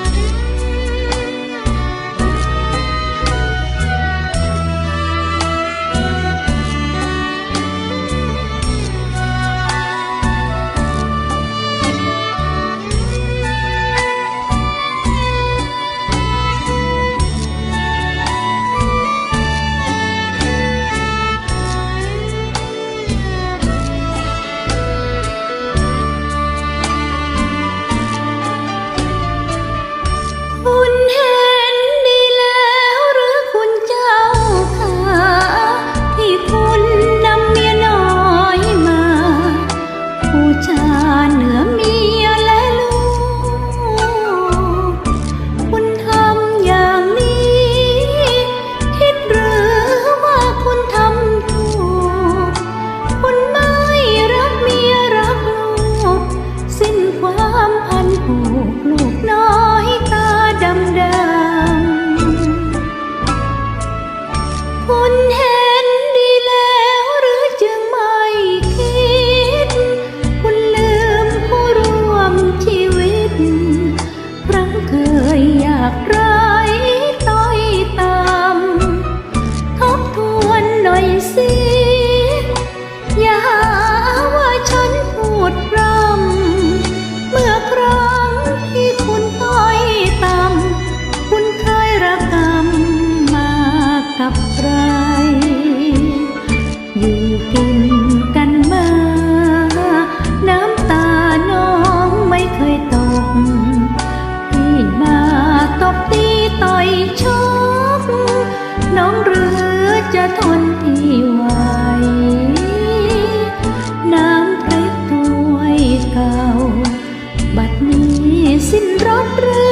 Música ทนที่ไหว น้ำพริกถ้วยเก่า บัดนี้สิ้นรถเรือ